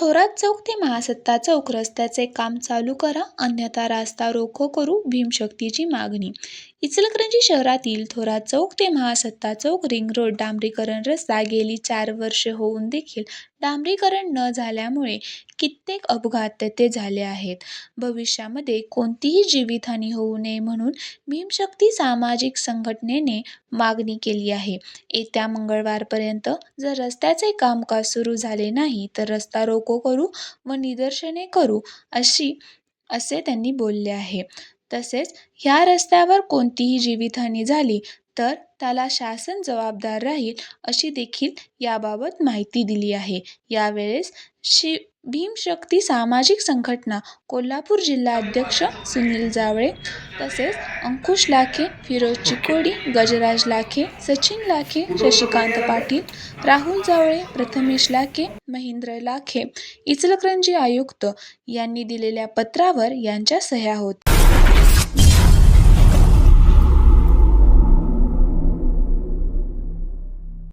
थोरात चौक ते महासत्ता चौक रस्त्याचे काम चालू करा अन्यथा रास्ता रोको करू भीमशक्तीची मागणी. इचलकरंजी शहरातील थोरात चौक ते महासत्ता चौक रिंग रोड डांबरीकरण रस्ता गेली चार वर्षे होऊन देखील डांबरीकरण न झाल्यामुळे कित्येक अपघात तेथे झाले आहेत. भविष्यामध्ये कोणतीही जीवितहानी होऊ नये म्हणून भीमशक्ती सामाजिक संघटनेने मागणी केली आहे. येत्या मंगळवारपर्यंत जर रस्त्याचे कामकाज सुरू झाले नाही तर रस्ता रोको करू व निदर्शने करू अशी असे त्यांनी बोलले आहे. तसेच ह्या रस्त्यावर कोणतीही जीवितहानी झाली तर त्याला शासन जबाबदार राहील अशी देखील याबाबत माहिती दिली आहे. यावेळेस शि भीमशक्ती सामाजिक संघटना कोल्हापूर जिल्हा अध्यक्ष सुनील जावळे तसेच अंकुश लाखे फिरोज चिकोडी गजराज लाखे सचिन लाखे शशिकांत पाटील राहुल जावळे प्रथमेश लाखे महेंद्र लाखे इचलकरंजी आयुक्त यांनी दिलेल्या पत्रावर यांच्या सह्या होत